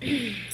Mm-hmm.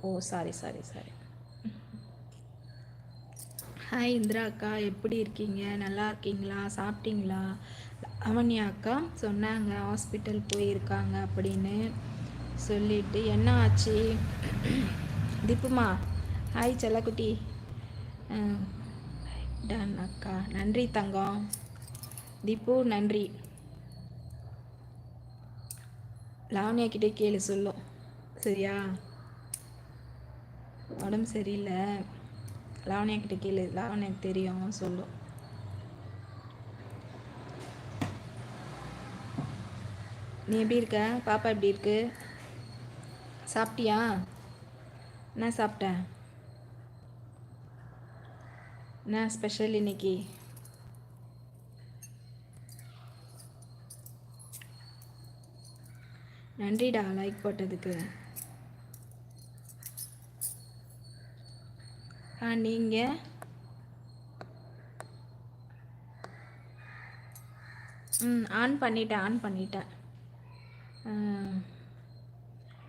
ஓ sorry sorry sorry. Hi Indira அக்கா. எப்படி இருக்கீங்க? நல்லா இருக்கீங்களா? சாப்பிட்டீங்களா? அவனியா அக்கா சொன்னாங்க ஹாஸ்பிட்டல் போயிருக்காங்க அப்படின்னு சொல்லிட்டு. என்ன ஆச்சு? திப்புமா ஹாய் செல்லக்குட்டி. டன் அக்கா. நன்றி தங்கம். திப்பு நன்றி. லாவணியா கிட்டே கேளு சொல்லும் சரியா? உடம்பு சரியில்லை. லாவணியா கிட்ட கேளு லாவணியாக்கு தெரியும் சொல்லும். நீ எப்படி இருக்க? பாப்பா எப்படி இருக்கு? சாப்பிட்டியா? என்ன சாப்பிட்டேன் என்ன ஸ்பெஷல் இன்னைக்கு? நன்றிடா லைக் போட்டதுக்கு. நீங்கள் ம் ஆன் பண்ணிட்டேன் ஆன் பண்ணிட்டேன்.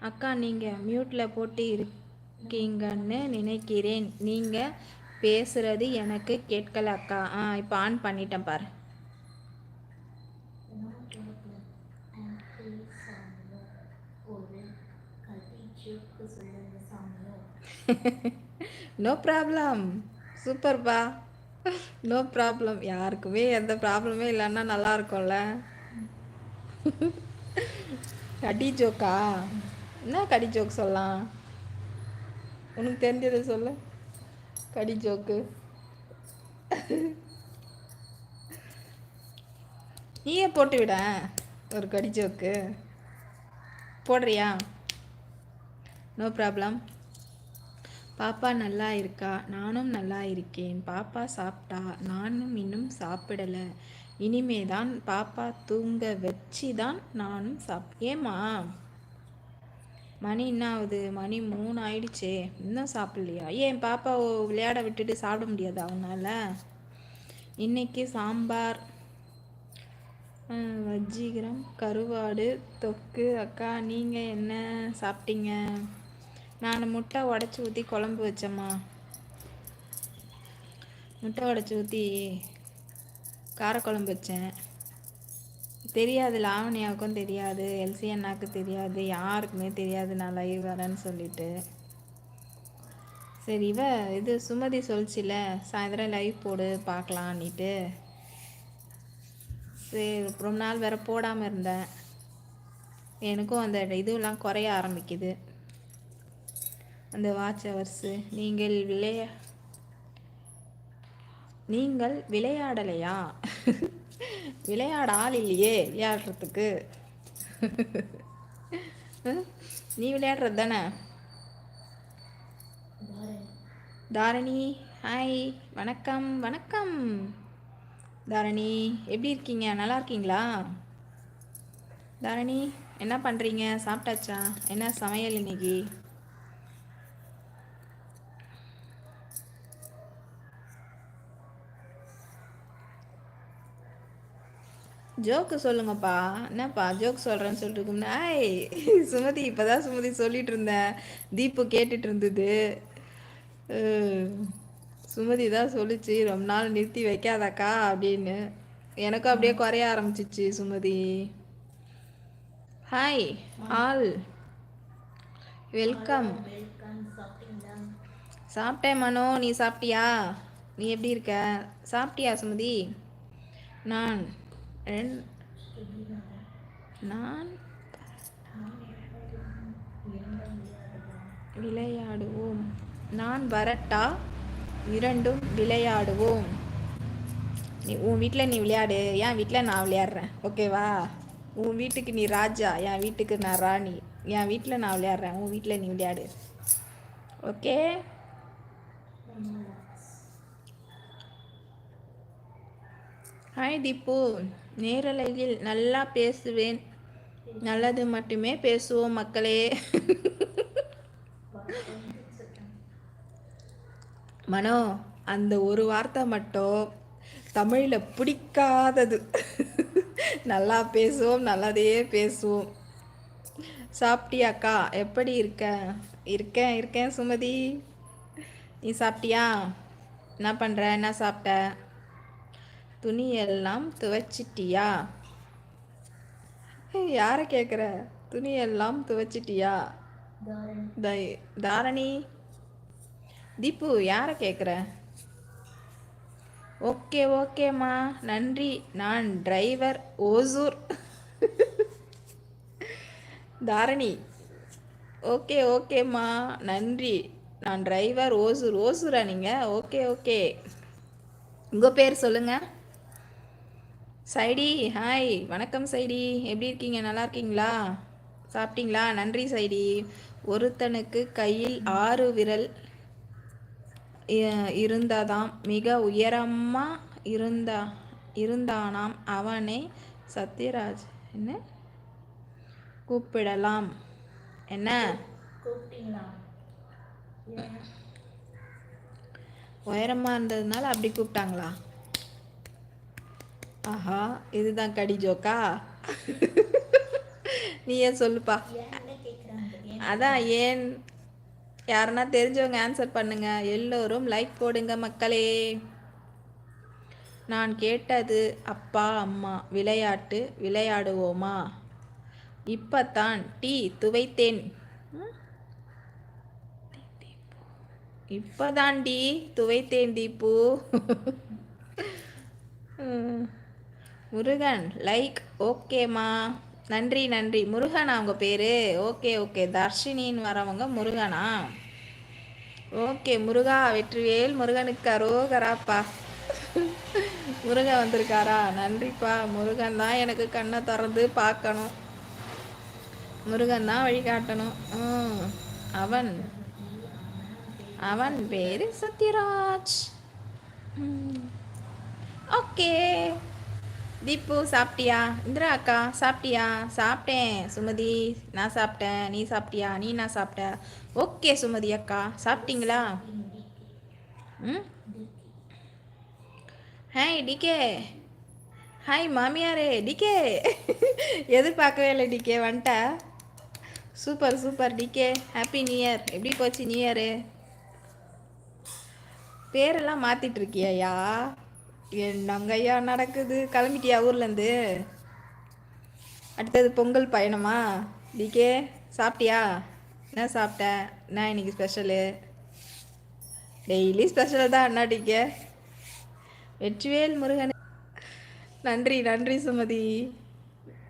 அக்கா நீங்கள் மியூட்டில் போட்டு இருக்கீங்கன்னு நினைக்கிறேன். நீங்கள் பேசுகிறது எனக்கு கேட்கல அக்கா. ஆ இப்போ ஆன் பண்ணிட்டேன் பாரு. நோ ப்ராப்ளம் சூப்பர்ப்பா நோ ப்ராப்ளம் யாருக்குமே எந்த ப்ராப்ளமே இல்லைன்னா நல்லா இருக்கும்ல. கடி ஜோக்கா என்ன கடி ஜோக் சொல்லலாம்? உனக்கு தெரிஞ்சதை சொல்ல. கடி ஜோக்கு நீயே போட்டு விட ஒரு கடி ஜோக்கு போடுறியா? நோ ப்ராப்ளம் பாப்பா நல்லா இருக்கா? நானும் நல்லா இருக்கேன். பாப்பா சாப்பிட்டா? நானும் இன்னும் சாப்பிடலை. இனிமே தான் பாப்பா தூங்க வச்சு தான் நானும் சாப் ஏம்மா? மணி என்ன ஆகுது மணி மூணு ஆயிடுச்சே இன்னும் சாப்பிட்லையா? ஏன் பாப்பாவை விளையாட விட்டுட்டு சாப்பிட முடியாது அவனால இன்னைக்கு சாம்பார். வஜ்ஜிகிரம் கருவாடு தொக்கு. அக்கா நீங்கள் என்ன சாப்பிட்டீங்க? நான் முட்டை உடச்சி ஊற்றி குழம்பு வச்சேம்மா. முட்டை உடச்சி ஊற்றி காரக்குழம்பு வச்சேன். தெரியாது லாவணியாவுக்கும் தெரியாது எல்சி அண்ணாக்கு தெரியாது யாருக்குமே தெரியாது நான் லைவ் வரேன்னு சொல்லிட்டு. சரி இவ இது சுமதி சொல்லிச்சில சாயந்தரம் லைவ் போடு பார்க்கலான்னிட்டு. சரி ரொம்ப நாள் வேறு போடாமல் இருந்தேன். எனக்கும் அந்த இதுவெல்லாம் குறைய ஆரம்பிக்குது. அந்த வாட்ச் ஹவர்ஸு நீங்கள் விளையா நீங்கள் விளையாடலையா? விளையாட ஆள் இல்லையே விளையாடுறதுக்கு. நீ விளையாடுறது தானே? தாரணி ஹாய் வணக்கம் வணக்கம். தாரணி எப்படி இருக்கீங்க? நல்லா இருக்கீங்களா? தாரணி என்ன பண்ணுறீங்க சாப்பிட்டாச்சா? என்ன சமையல் இன்னைக்கு? ஜோக்கு சொல்லுங்கப்பா. என்னப்பா ஜோக் சொல்கிறேன்னு சொல்லிட்டு ஐய் சுமதி இப்போ தான் சுமதி சொல்லிட்டு இருந்தேன். தீப்பு கேட்டுட்டு இருந்தது. சுமதி தான் சொல்லிச்சு. ரொம்ப நாள் நிறுத்தி வைக்காதாக்கா அப்படின்னு. எனக்கும் அப்படியே குறைய ஆரம்பிச்சிச்சு சுமதி. Hi all welcome. சாப்பிட்டேன் மனோ நீ சாப்பிட்டியா? நீ எப்படி இருக்க? சாப்பிட்டியா சுமதி? நான் நான் விளையாடுவோம். நான் வரட்டா இரண்டும் விளையாடுவோம். நீ உன் வீட்டில் நீ விளையாடு. என் வீட்டில் நான் விளையாடுறேன். ஓகேவா உன் வீட்டுக்கு நீ ராஜா என் வீட்டுக்கு நான் ராணி. என் வீட்டில் நான் விளையாடுறேன். உன் வீட்டில் நீ விளையாடு. ஓகே ஹாய் தீப்பு நேரலையில் நல்லா பேசுவேன். நல்லது மட்டுமே பேசுவோம் மக்களே. மனோ அந்த ஒரு வார்த்தை மட்டும் தமிழில் பிடிக்காதது. நல்லா பேசுவோம் நல்லதே பேசுவோம். சாப்பிட்டியாக்கா? எப்படி இருக்க? இருக்கேன் இருக்கேன் சுமதி. நீ சாப்பிட்டியா? என்ன பண்ணுற என்ன சாப்பிட்ட? துணியெல்லாம் துவைச்சிட்டியா? யாரை கேட்குற துணியெல்லாம் துவைச்சிட்டியா? தாரணி. தீப்பு யாரை கேட்குற ஓகே ஓகேம்மா. நன்றி. நான் டிரைவர் ஓசூர். தாரணி. ஓகே ஓகேம்மா. நன்றி. நான் டிரைவர் ஓசூர். ஓசூரா நீங்கள் ஓகே ஓகே. உங்கள் பேர் சொல்லுங்கள் சைடி ஹாய் வணக்கம் சைடி. எப்படி இருக்கீங்க? நல்லா இருக்கீங்களா? சாப்பிட்டீங்களா? நன்றி சைடி. ஒருத்தனுக்கு கையில் ஆறு விரல் இருந்ததாம் மிக உயரமா இருந்தா இருந்தானாம் அவனை சத்யராஜ் என்ன? கூப்பிடலாம். என்ன? உயரமாக இருந்ததுனால அப்படி கூப்பிட்டாங்களா? ஆஹா இதுதான் கடி ஜோக்கா? நீ ஏன் சொல்லுப்பா? அதான் ஏன்? யாருன்னா தெரிஞ்சவங்க ஆன்சர் பண்ணுங்க. எல்லோரும் லைக் போடுங்க மக்களே. நான் கேட்டது அப்பா அம்மா விளையாட்டு விளையாடுவோமா? இப்பத்தான் டீ துவைத்தேன். இப்பதான் டீ துவைத்தேன் தீப்பு முருகன். லைக் ஓகேம்மா நன்றி நன்றி. முருகனா உங்கள் பேர்? ஓகே ஓகே தர்ஷினின்னு வரவங்க முருகனா? ஓகே முருகா வெற்றிவேல். முருகனுக்கு அரோகராப்பா. முருகன் வந்திருக்காரா? நன்றிப்பா. முருகன் தான் எனக்கு கண்ணை திறந்து பார்க்கணும். முருகன் தான் வழிகாட்டணும் அவன். அவன் பேரு சத்யராஜ். ஓகே தீப்பு சாப்பிட்டியா? இந்திரா அக்கா சாப்பிட்டியா? சாப்பிட்டேன். சுமதி நான் சாப்பிட்டேன். நீ சாப்பிட்டியா? நீ நான் சாப்பிட்ட ஓகே சுமதி அக்கா. சாப்பிட்டீங்களா? ம்? Hi DK. ஹாய் மாமியாரே. டிகே. எதிர்பார்க்கவே இல்லை டிகே. வந்துட்ட? Super super DK. Happy new year எப்படி போச்சு நியூ இயரு பேரெல்லாம் மாற்றிட்டுருக்கியாயா என்னங்கய்யா நடக்குது. கிளம்பிட்டியா ஊர்லேருந்து அடுத்தது பொங்கல் பயணமா? டிகே சாப்பிட்டியா? என்ன சாப்பிட்ட? என்ன இன்னைக்கு ஸ்பெஷலு? டெய்லி ஸ்பெஷல் தான். அண்ணா டிகே? வெற்றிவேல் முருகன். நன்றி நன்றி சுமதி.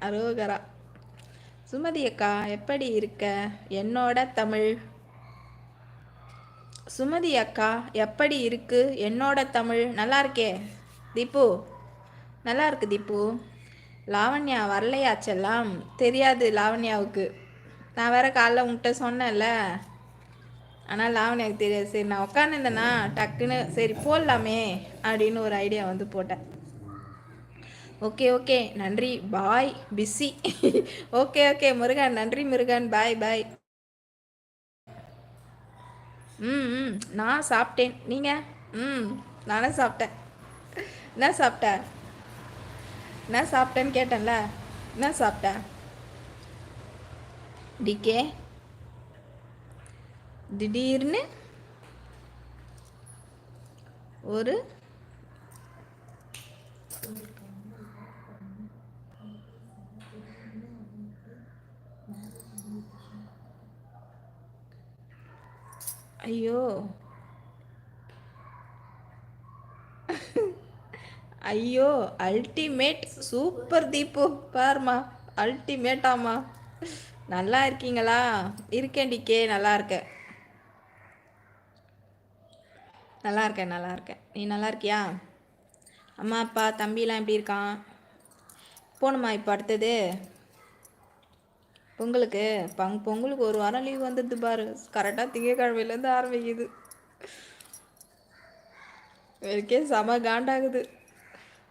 அரோகரா. சுமதி அக்கா எப்படி இருக்க? என்னோட தமிழ். சுமதி அக்கா எப்படி இருக்கு? என்னோட தமிழ். நல்லா இருக்கே? தீப்பு நல்லா இருக்கு தீப்பு லாவண்யா வரலையா செல்லாம்? தெரியாது லாவண்யாவுக்கு. நான் வேற காலைல உங்கள்கிட்ட சொன்னேன்ல. ஆனால் லாவண்யாவுக்கு தெரியாது. சரி நான் உட்காந்துருந்தேன்னா டக்குன்னு சரி போடலாமே அப்படின்னு ஒரு ஐடியா வந்து போட்டேன். Okay okay. நன்றி. Bye busy okay okay. Murugan நன்றி முருகன். பாய் பாய் ம் ம். நான் சாப்பிட்டேன். நீங்கள் ம் நானே சாப்பிட்டேன். என்ன சாப்பிட்ட? என்ன சாப்பிட்டேன்னு கேட்டேன்ல. என்ன சாப்பிட்ட? டிகே திடீர்னு ஒரு ஐயோ. ஐயோ அல்டிமேட் சூப்பர் தீப்பு பாருமா அல்டிமேட்டாமா நல்லா இருக்கீங்களா? இருக்கேன் டிக்கே நல்லா இருக்கேன். நல்லா இருக்கேன் நல்லா இருக்கேன். நீ நல்லா இருக்கியா? அம்மா அப்பா தம்பிலாம் எப்படி இருக்கான்? போகணுமா இப்போ அடுத்தது? பொங்கலுக்கு? பங் பொங்கலுக்கு ஒரு வாரம் லீவ் வந்துடுது பாரு. கரெக்டாக திங்கக்கிழமையிலேருந்து ஆரம்பிக்குது. எனக்கே செம காண்டாகுது.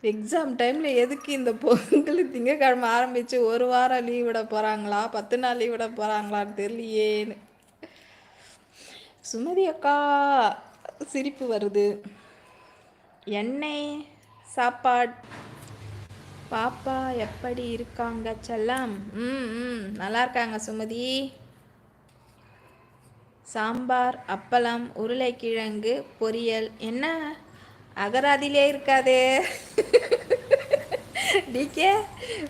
எக்ஸாம் டைமில் எதுக்கு இந்த பொங்கல் திங்கக்கிழமை ஆரம்பித்து ஒரு வாரம் லீவ் விட போகிறாங்களா பத்து நாள் லீவ் விட போகிறாங்களான்னு தெரியலையேன்னு சுமதி அக்கா சிரிப்பு வருது. எண்ணெய் சாப்பாடு. பாப்பா எப்படி இருக்காங்க? செல்லம். ம் ம் நல்லா இருக்காங்க சுமதி. சாம்பார் அப்பளம் உருளைக்கிழங்கு பொரியல். என்ன? அகராதிலே இருக்காதே. டிகே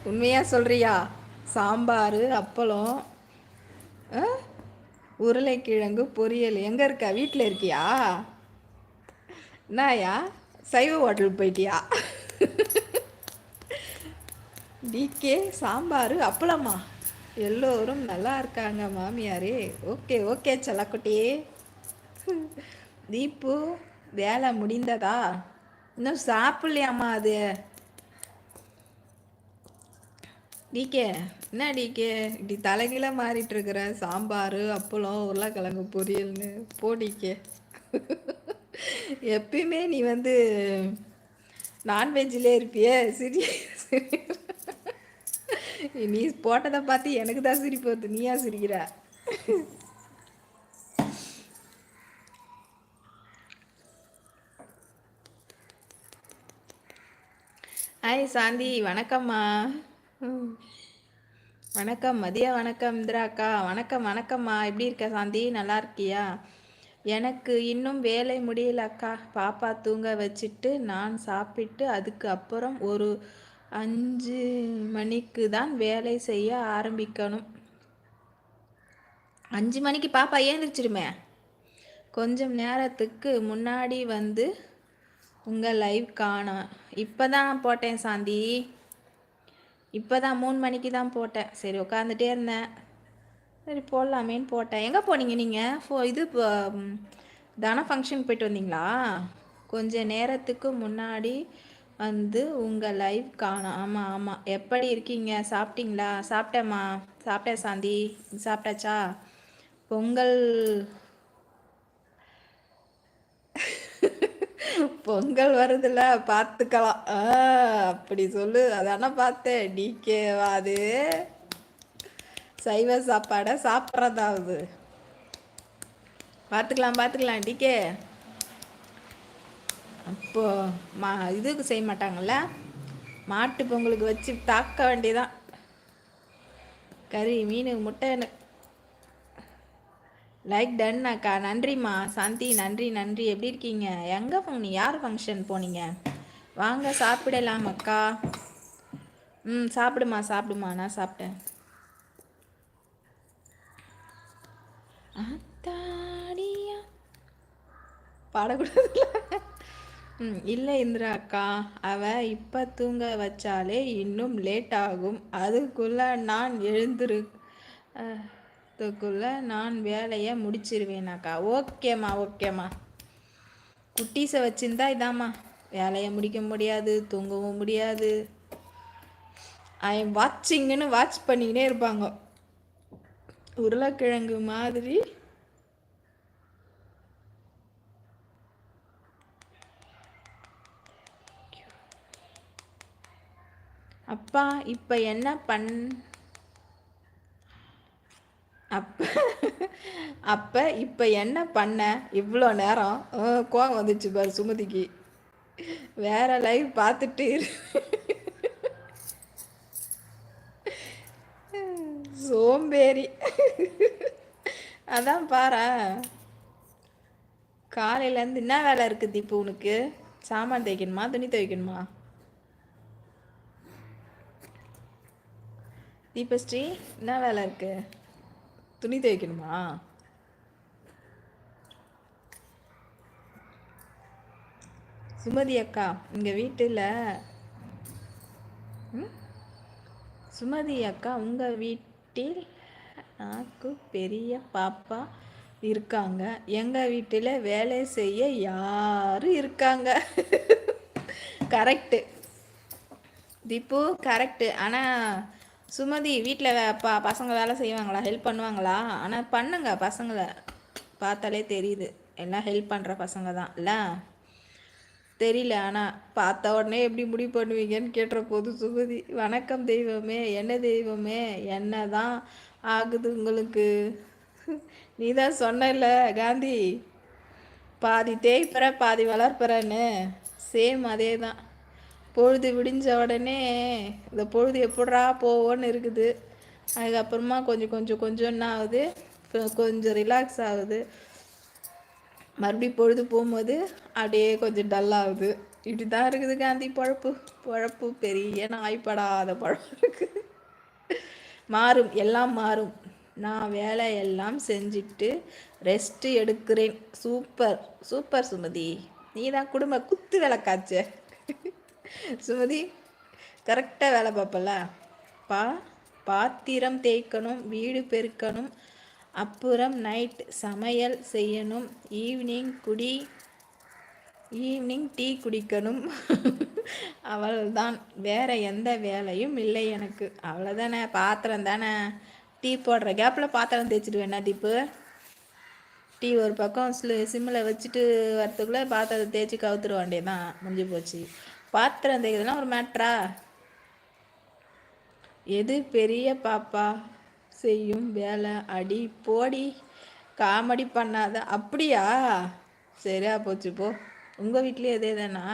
உண்மையாக சொல்கிறியா சாம்பார் அப்பளம் உருளைக்கிழங்கு பொரியல். எங்கே இருக்கா? வீட்டில் இருக்கியா? என்னயா? சைவ ஹோட்டலுக்கு போயிட்டியா? டிகே சாம்பார் அப்பளமா? எல்லோரும் நல்லா இருக்காங்க மாமியாரே. ஓகே ஓகே செல்லக்குட்டியே தீப்பு வேலை முடிந்ததா? இன்னும் சாப்பிட்லையாம்மா அது? டிகே என்ன டிகே இப்படி தலைகீழ மாறிட்டு இருக்கிற சாம்பார் அப்பளம் உருளைக்கிழங்கு பொரியல்னு. போடிக்கே எப்பயுமே நீ வந்து நான்வெஜ்ஜிலே இருப்பியே சிரி. நீ போட்டதை பார்த்து எனக்கு தான் சிரிப்பு வருது. நீயா சிரிக்கிற? ஹாய் சாந்தி வணக்கம்மா. வணக்கம் மதிய வணக்கம் இந்திராக்கா. வணக்கம் வணக்கம்மா. எப்படி இருக்க சாந்தி? நல்லா இருக்கியா? எனக்கு இன்னும் வேலை முடியல அக்கா பாப்பா தூங்க வச்சுட்டு நான் சாப்பிட்டு அதுக்கு அப்புறம் ஒரு அஞ்சு மணிக்கு தான் வேலை செய்ய ஆரம்பிக்கணும். அஞ்சு மணிக்கு பாப்பா ஏந்திரிச்சிருமே கொஞ்சம் நேரத்துக்கு முன்னாடி வந்து உங்கள் லைவ் காணும் இப்போ தான் போட்டேன் சாந்தி. இப்போ தான் மூணு மணிக்கு தான் போட்டேன். சரி உட்காந்துட்டே இருந்தேன். சரி போடலாமேன்னு போட்டேன். எங்கே போனீங்க நீங்கள் ஃபோ இது தன ஃபங்க்ஷன் போயிட்டு வந்தீங்களா? கொஞ்சம் நேரத்துக்கு முன்னாடி வந்து உங்கள் லைவ் காணும் ஆமாம் ஆமாம் எப்படி இருக்கீங்க? சாப்பிட்டீங்களா? சாப்பிட்டேம்மா. சாப்பிட்டேன் சாந்தி. சாப்பிட்டாச்சா? பொங்கல் பொங்கல் வருதுல்ல பார்த்துக்கலாம் அப்படி சொல்லு. அதான பார்த்தேன். டிகேவா அது. சைவ சாப்பாடை சாப்பிட்றதாவது. பார்த்துக்கலாம் பார்த்துக்கலாம் டிகே அப்போ மா இதுக்கு செய்ய மாட்டாங்கல்ல? மாட்டு பொங்கலுக்கு வச்சு தாக்க வேண்டியதான் கறி மீன் முட்டை லைக் டன் அக்கா. நன்றிம்மா. சாந்தி நன்றி நன்றி. எப்படி இருக்கீங்க? எங்கே நீ யார் ஃபங்க்ஷன் போனீங்க? வாங்க சாப்பிடலாம் அக்கா. ம் சாப்பிடுமா சாப்பிடுமா. நான் சாப்பிட்டேன். அத்தாடியா. பாடக்கூடாதுல்ல? ம் இல்லை இந்திரா அக்கா. அவ இப்போ தூங்க வச்சாலே இன்னும் லேட் ஆகும். அதுக்குள்ளே நான் எழுந்துரு அதுக்குள்ள நான் வேலையை முடிச்சிருவேனாக்கா. ஓகேம்மா ஓகேம்மா. குட்டீஸை வச்சிருந்தா இதாம்மா. வேலையை முடிக்க முடியாது தூங்கவும் முடியாது. ஐ வாட்சிங்னு வாட்ச் பண்ணிக்கினே இருப்பாங்க. உருளைக்கிழங்கு மாதிரி. அப்பா இப்போ என்ன பண் அப்ப அப்போ இப்போ என்ன பண்ண? இவ்வளோ நேரம். கோவம் வந்துச்சு பாரு சுமதிக்கு. வேற லைவ் பார்த்துட்டு சோம்பேறி. அதான் பாரு. காலையிலேருந்து என்ன வேலை இருக்குது இப்போ உனக்கு? சாமான் தைக்கணுமா துணி துவைக்கணுமா? தீபஸ்ரீ என்ன வேலை இருக்குது துணி துவைக்கணுமா சுமதி அக்கா எங்கள் வீட்டில் சுமதி அக்கா உங்கள் வீட்டில் நாக்கு பெரிய பாப்பா இருக்காங்க. எங்கள் வீட்டில் வேலை செய்ய யாரும் இருக்காங்க? கரெக்டு திப்பு கரெக்டு ஆனால் சுமதி வீட்டில் பா பசங்க வேலை செய்வாங்களா? ஹெல்ப் பண்ணுவாங்களா? ஆனால் பண்ணுங்க பசங்களை. பார்த்தாலே தெரியுது. எல்லாம் ஹெல்ப் பண்ணுற பசங்க தான் இல்லை? தெரியல ஆனால் பார்த்த உடனே எப்படி முடிவு பண்ணுவீங்கன்னு கேட்டுற போது சுமதி வணக்கம் தெய்வமே என்ன தெய்வமே? என்ன தான் ஆகுது உங்களுக்கு? நீ தான் சொன்ன காந்தி? பாதி தேய்ப்பற பாதி வளர்ப்புறன்னு சேம் அதே தான் பொழுது விடிஞ்ச உடனே இந்த பொழுது எப்படா போவோன்னு இருக்குது. அதுக்கப்புறமா கொஞ்சம் கொஞ்சம் கொஞ்சம் என்ன ஆகுது கொஞ்சம் ரிலாக்ஸ் ஆகுது. மறுபடியும் பொழுது போகும்போது அப்படியே கொஞ்சம் டல்லாகுது இப்படி தான் இருக்குது காந்தி பழப்பு. பழப்பு பெரிய நாய்ப்படாத பழம் இருக்குது மாறும் எல்லாம் மாறும். நான் வேலை எல்லாம் செஞ்சுட்டு ரெஸ்ட்டு எடுக்கிறேன். சூப்பர். சூப்பர் சுமதி. நீ தான் குடும்ப குத்து விளக்காச்சே. சுமதி கரெக்டாக வேலை பார்ப்பல பா பாத்திரம் தேய்க்கணும் வீடு பெருக்கணும் அப்புறம் நைட் சமையல் செய்யணும் ஈவினிங் குடி ஈவினிங் டீ குடிக்கணும். அவள்தான். வேற எந்த வேலையும் இல்லை எனக்கு. அவ்வளோதானே பாத்திரம் தானே? டீ போடுற கேப்பில் பாத்திரம் தேய்ச்சிடுவேண்ணா டீப்பு டீ ஒரு பக்கம் சிம்மில் வச்சுட்டு வரத்துக்குள்ளே பாத்திரத்தை தேய்ச்சி கவுத்துருவாண்டே தான் முடிஞ்சு போச்சு. பாத்திரம் தேய்க்கிறதுலாம் ஒரு மேட்ரா எது பெரிய பாப்பா செய்யும் வேலை? அடி போடி. காமெடி பண்ணாத. அப்படியா? சரியா போச்சு போ. உங்கள் வீட்லேயும் எதே தானா?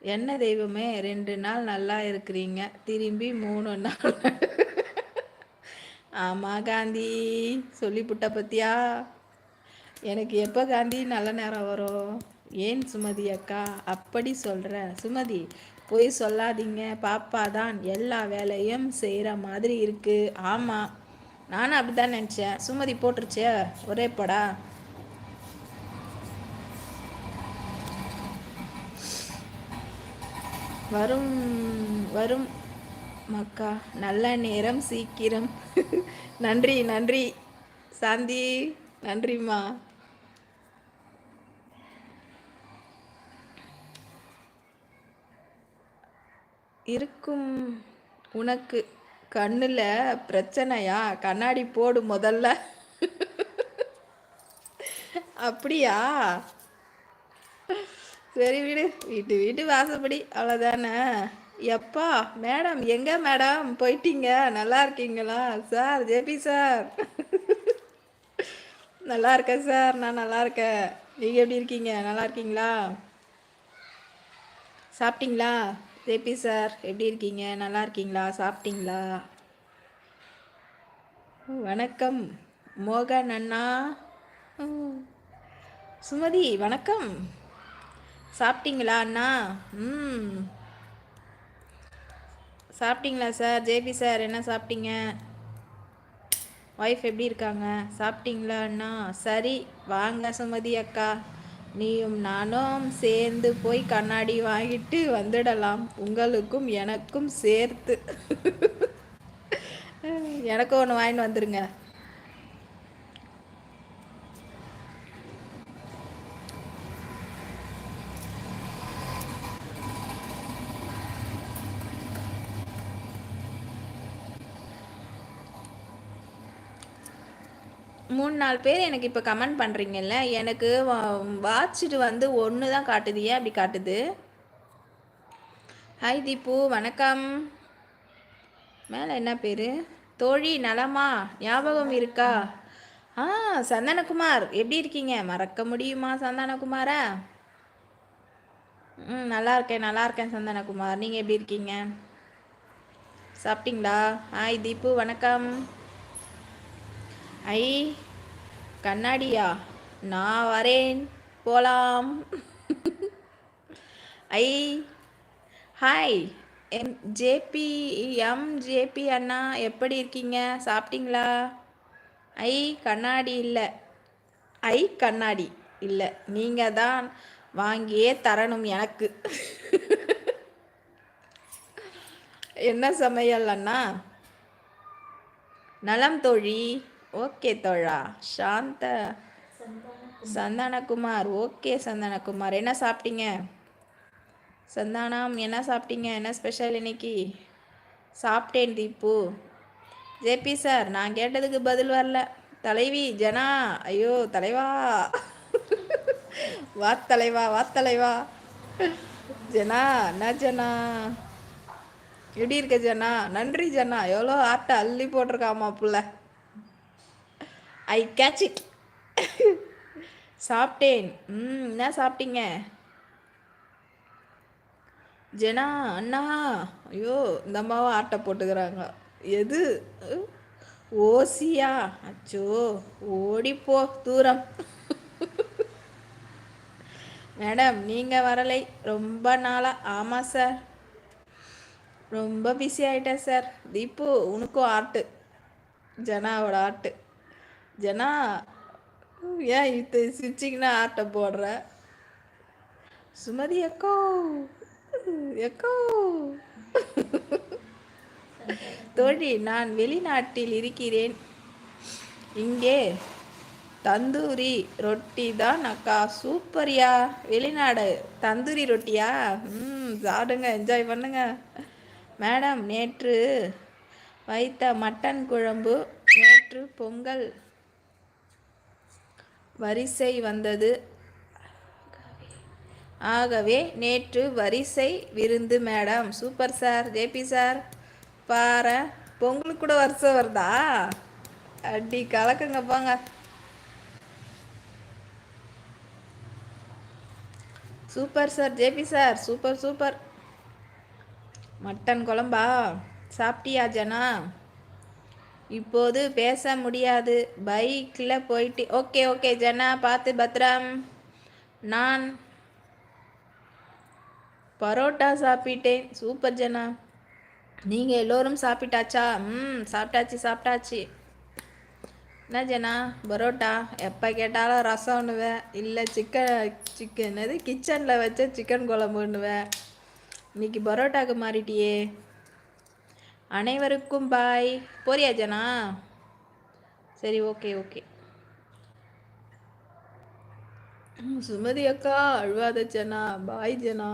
என்ன தெய்வமே ரெண்டு நாள் நல்லா இருக்கிறீங்க. திரும்பி மூணு நாள். ஆமாம் காந்தி. சொல்லிப்புட்ட பத்தியா? எனக்கு எப்போ காந்தி நல்ல நேரம் வரும்? ஏன் சுமதி அக்கா? அப்படி சொல்கிற சுமதி போய் சொல்லாதீங்க. பாப்பா தான் எல்லா வேலையும் செய்கிற மாதிரி இருக்கு. ஆமாம் நானும் அப்படி தான் நினச்சேன். சுமதி போட்டுருச்சே. ஒரே படா. வரும் வரும் மக்கா. நல்ல நேரம் சீக்கிரம். நன்றி நன்றி. சாந்தி. நன்றிம்மா. இருக்கும் உனக்கு கண்ணில் பிரச்சனையா? கண்ணாடி போடு முதல்ல. அப்படியா? சரி வீடு. வீட்டு வீட்டு வாசப்படி. அவ்வளோதானே எப்பா மேடம் எங்கே மேடம்? போயிட்டீங்க. நல்லா இருக்கீங்களா? Sir JP sir. நல்லா இருக்கேன் சார். நான் நல்லா இருக்கேன். நீங்கள் எப்படி இருக்கீங்க? நல்லா இருக்கீங்களா? சாப்பிட்டீங்களா? ஜேபி சார் எப்படி இருக்கீங்க? நல்லா இருக்கீங்களா? சாப்பிட்டீங்களா? வணக்கம். மோகன் அண்ணா. சுமதி வணக்கம். சாப்பிட்டீங்களா அண்ணா? ம். சாப்பிட்டீங்களா சார்? ஜேபி சார் என்ன சாப்பிட்டீங்க? ஒய்ஃப் எப்படி இருக்காங்க? சாப்பிட்டீங்களா அண்ணா? சரி வாங்க சுமதி அக்கா. நீயும் நானும் சேர்ந்து போய் கண்ணாடி வாங்கிட்டு வந்துடலாம். உங்களுக்கும் எனக்கும் சேர்த்து. எனக்கும் ஒன்று வாங்கிட்டு வந்துருங்க. மூணு நாலு பேர் எனக்கு இப்போ கமெண்ட் பண்ணுறீங்கல்ல எனக்கு வாட்சிட்டு வந்து ஒன்று தான் காட்டுது. ஏன் அப்படி காட்டுது? ஹாய் தீப்பு வணக்கம். மேலே என்ன பேர்? தோழி நலமா? ஞாபகம் இருக்கா? ஆ சந்தனகுமார் எப்படி இருக்கீங்க? மறக்க முடியுமா சந்தனகுமாரா? ம் நல்லா இருக்கேன் நல்லா இருக்கேன் சந்தனகுமார். நீங்கள் எப்படி இருக்கீங்க? சாப்பிட்டீங்களா? ஹாய் தீப்பு வணக்கம். ஐ கண்ணாடியா? நான் வரேன். போலாம். ஐ hi. M JP M JP அண்ணா எப்படி இருக்கீங்க? சாப்பிட்டீங்களா? ஐ கண்ணாடி இல்லை. ஐ கண்ணாடி இல்லை. நீங்கள் தான் வாங்கியே தரணும் எனக்கு. என்ன சமையல் அண்ணா? நலம் தோழி. ஓகே தோழா. சாந்த சந்தானகுமார். ஓகே சந்தானகுமார். என்ன சாப்பிட்டீங்க? சந்தானம் என்ன சாப்பிட்டீங்க? என்ன ஸ்பெஷல் இன்னைக்கு? சாப்பிட்டேன் தீப்பு ஜேபி சார் நான் கேட்டதுக்கு பதில் வரல. தலைவி ஜனா ஐயோ தலைவா. வா தலைவா வா தலைவா. ஜனா என்ன ஜனா? எப்படி இருக்க ஜனா? நன்றி ஜனா. எவ்வளோ ஆட்டை அள்ளி போட்டிருக்காமா புள்ள. ஐ கேட்ச் இட் சாப்பிட்டேன். ம் என்ன சாப்பிட்டீங்க? ஜெனா அண்ணா. ஐயோ இந்த அம்மாவை ஆட்டை போட்டுக்கிறாங்க. எது? ஓசியா. அச்சோ ஓடிப்போ தூரம். மேடம் நீங்கள் வரலை. ரொம்ப நாளாக ஆமாம் சார். ரொம்ப பிஸி ஆகிட்டேன் சார். தீப்பு உனக்கும் ஆர்ட்டு ஜனாவோட ஆர்ட்டு ஜனா ஏன் இது சிரிச்சிங்கன்னா ஆட்டை போடுற? Sumathi echo echo. தோழி நான் வெளிநாட்டில் இருக்கிறேன். இங்கே தந்தூரி ரொட்டி தான் அக்கா. சூப்பரியா வெளிநாடு தந்தூரி ரொட்டியா? ம் சாப்பிடுங்க என்ஜாய் பண்ணுங்க. மேடம் நேற்று வைத்த மட்டன் குழம்பு நேற்று பொங்கல். வரிசை வந்தது. ஆகவே நேற்று வரிசை விருந்து madam. Super sir JP sir. பாரு பொங்கலுக்கு கூட வருஷம் வருதா? அடி கலக்குங்க போங்க. Super sir JP sir. Super super. Mutton குழம்பா? சாப்பிட்டியா ஜனா? இப்போது பேச முடியாது. பைக்கில் போயிட்டு ஓகே ஓகே ஜனா பார்த்து பத்ரம். நான் பரோட்டா சாப்பிட்டேன். சூப்பர் ஜனா. நீங்கள் எல்லோரும் சாப்பிட்டாச்சா? ம் சாப்பிட்டாச்சு சாப்பிட்டாச்சு. என்ன ஜனா? பரோட்டா? எப்போ கேட்டாலும் ரசம் ஒன்றுவேன் இல்லை சிக்கன் சிக்கன் அது கிச்சனில் வச்ச சிக்கன் குழம்பு ஒன்றுவேன் இன்றைக்கி பரோட்டாவுக்கு மாறிட்டியே. அனைவருக்கும் பாய். போறியா ஜனா? சரி ஓகே ஓகே. சுமதி அக்கா அழுவாத ஜனா. பாய் ஜனா.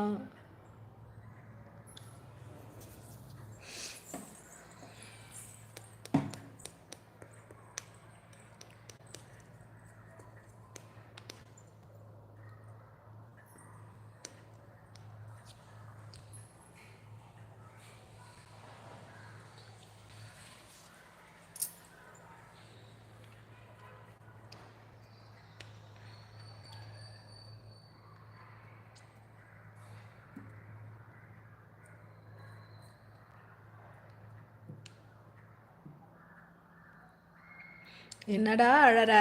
என்னடா அழற?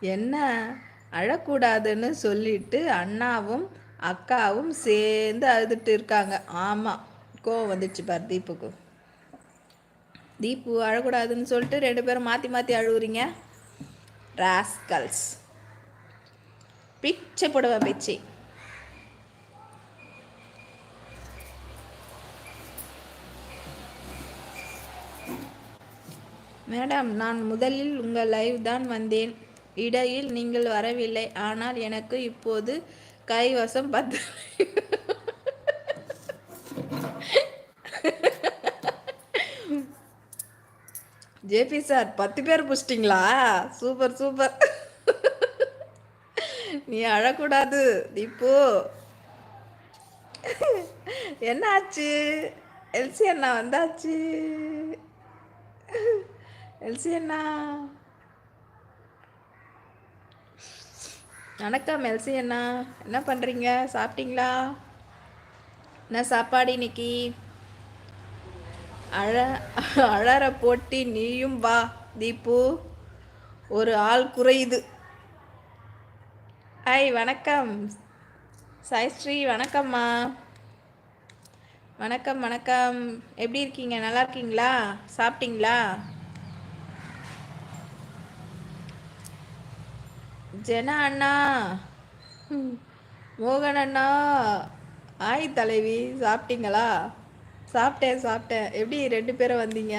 என்ன? அழக்கூடாதுன்னு சொல்லிட்டு அண்ணாவும் அக்காவும் சேர்ந்து அழுதுட்டு இருக்காங்க. ஆமாம் கோவம் வந்துடுச்சு பார் தீப்புக்கு. தீப்பு அழக்கூடாதுன்னு சொல்லிட்டு ரெண்டு பேரும் மாற்றி மாற்றி அழுகுறீங்க ராஸ்கல்ஸ் பிச்சை போடுவேன் பிச்சை. மேடம் நான் முதலில் உங்கள் லைவ் தான் வந்தேன். இடையில் நீங்கள் வரவில்லை. ஆனால் எனக்கு இப்போது கைவசம் பத்து. ஜேபி சார் பத்து பேர் புஷ்டிங்களா சூப்பர் சூப்பர். நீ அழக்கூடாது. இப்போ என்ன ஆச்சு எல்சி அண்ணா வந்தாச்சு. எல்சி அண்ணா. வணக்கம் எல்சி அண்ணா. என்ன பண்ணுறீங்க சாப்பிட்டீங்களா? என்ன சாப்பாடு இன்னைக்கு? அழ அழற போட்டி நீயும் வா தீப்பு ஒரு ஆள் குறையுது. ஹாய் வணக்கம். சாய்ஸ்ரீ வணக்கம்மா. வணக்கம் வணக்கம். எப்படி இருக்கீங்க? நல்லா இருக்கீங்களா? சாப்பிட்டீங்களா? ஜெனா அண்ணா. மோகன் அண்ணா. ஆய் தலைவி சாப்பிட்டீங்களா? சாப்பிட்டேன் சாப்பிட்டேன். எப்படி ரெண்டு பேரும் வந்தீங்க?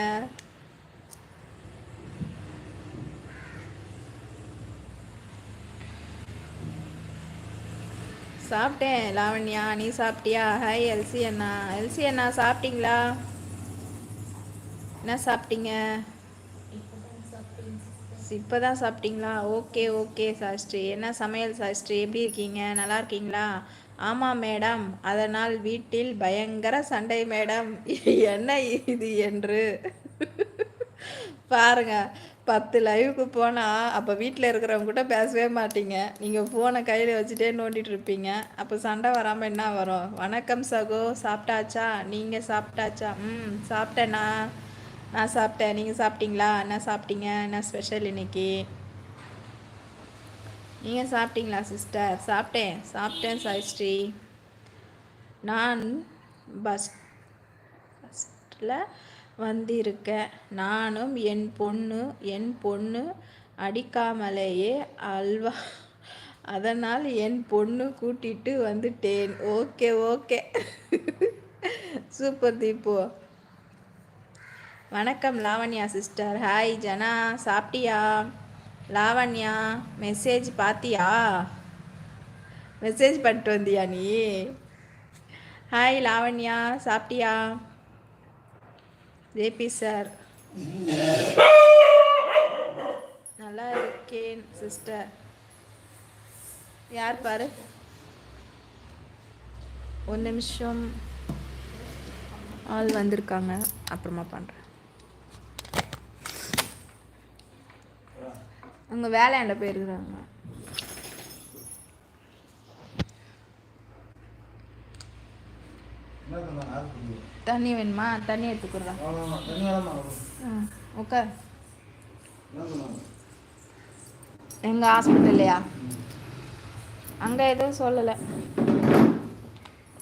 சாப்பிட்டேன் லாவண்யா. நீ சாப்பிட்டியா? ஹாய் எல்சி அண்ணா. எல்சி அண்ணா சாப்பிட்டீங்களா? என்ன சாப்பிட்டீங்க? இப்போ தான் சாப்பிட்டீங்களா? ஓகே ஓகே சாஸ்ட்ரி என்ன சமையல் சாஸ்ட்ரி எப்படி இருக்கீங்க? நல்லா இருக்கீங்களா? ஆமாம் மேடம் அதனால் வீட்டில் பயங்கர சண்டை மேடம் என்ன இது என்று? பாருங்க பத்து லைவுக்கு போனால் அப்போ வீட்டில் இருக்கிறவங்க கூட பேசவே மாட்டீங்க. நீங்கள் ஃபோனை கையில் வச்சுட்டே நோண்டிட்டு இருப்பீங்க. அப்போ சண்டை வராமல் என்ன வரும்? வணக்கம் சகோ சாப்பிட்டாச்சா? நீங்கள் சாப்பிட்டாச்சா? ம் சாப்பிட்டேண்ணா நான் சாப்பிட்டேன். நீங்கள் சாப்பிட்டீங்களா? என்ன சாப்பிட்டீங்க? என்ன ஸ்பெஷல் இன்னைக்கு? நீங்கள் சாப்பிட்டீங்களா சிஸ்டர் சாப்பிட்டேன். சாப்பிட்டேன் சாய்ஸ்ரீ. நான் பஸ் ஃபஸ்ட்டில் வந்திருக்கேன். நானும் என் பொண்ணு என் பொண்ணு அடிக்காமலேயே அல்வா அதனால் என் பொண்ணு கூட்டிட்டு வந்துட்டேன். Okay okay. சூப்பர் தீபோ. வணக்கம் லாவண்யா சிஸ்டர் ஹாய் ஜனா. சாப்பிட்டியா? லாவண்யா மெசேஜ் பார்த்தியா மெசேஜ் பண்ணிட்டு வந்தியா நீ? ஹாய் லாவண்யா. சாப்பிட்டியா? ஜேபி சார் நல்லா இருக்கேன் சிஸ்டர் யார் பாரு? ஒரு நிமிஷம். ஆள் வந்திருக்காங்க. அப்புறமா பண்ணுறேன் உங்கள் வேலையாண்ட போயிருக்கிறாங்க. தண்ணி வேணுமா? தண்ணி எடுத்துக்கிறேன் உட்கார். எங்கள் ஹாஸ்பிட்டல்லையா அங்கே எதுவும் சொல்லலை.